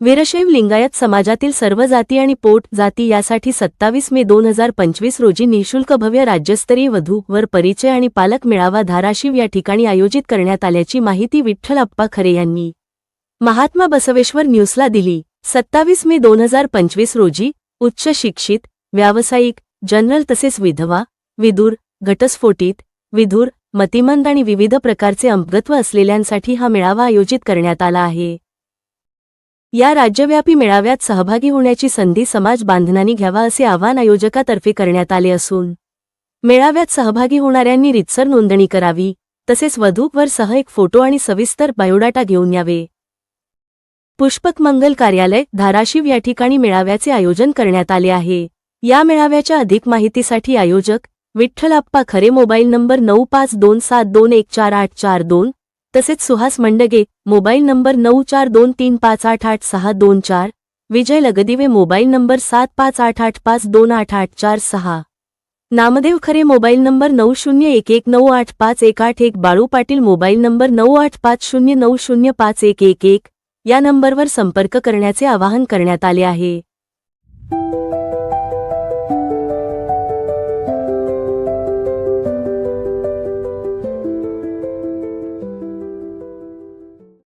वीरशैव लिंगायत समाजातील सर्व जाती आणि पोट जाती यासाठी सत्तावीस मे दोन हजार पंचवीस रोजी निशुल्क भव्य राज्यस्तरीय वधू वर परिचय आणि पालक मेळावा धाराशिव या ठिकाणी आयोजित करण्यात आल्याची माहिती विठ्ठल अप्पा खरे यांनी. महात्मा बसवेश्वर न्यूजला दिली. सत्तावीस मे दोन हजार पंचवीस रोजी उच्च शिक्षित व्यावसायिक जनरल तसेच विधवा विदूर घटस्फोटित विधूर मतिमंद आणि विविध प्रकारचे अपंगत्व असलेल्यांसाठी हा मेळावा आयोजित करण्यात आला आहे. या राज्यव्यापी मेळाव्यात सहभागी होण्याची संधी समाज बांधणांनी घ्यावा असे आवाहन आयोजकातर्फे करण्यात आले असून मेळाव्यात सहभागी होणाऱ्यांनी रितसर नोंदणी करावी तसेच वधूवर सह एक फोटो आणि सविस्तर बायोडाटा घेऊन यावे. पुष्पक मंगल कार्यालय धाराशिव या ठिकाणी मेळाव्याचे आयोजन करण्यात आले आहे. या मेळाव्याच्या अधिक माहितीसाठी आयोजक विठ्ठलाप्पा खरे मोबाईल नंबर नऊ पाच दोन सात दोन एक चार आठ चार दोन तसेच सुहास मंडगे मोबाईल नंबर नऊ चार दोन तीन पाच आठ आठ सहा दोन चार विजय लगदिवे मोबाईल नंबर सात पाच आठ आठ पाच दोन आठ आठ चार सहा. नामदेव खरे मोबाईल नंबर नऊ शून्य एक एक नऊ आठ पाच एक आठ एक बाळू पाटील मोबाईल नंबर नऊ आठ पाच शून्य नऊ शून्य पाच एक एक एक या नंबरवर संपर्क करण्याचे आवाहन करण्यात आले आहे.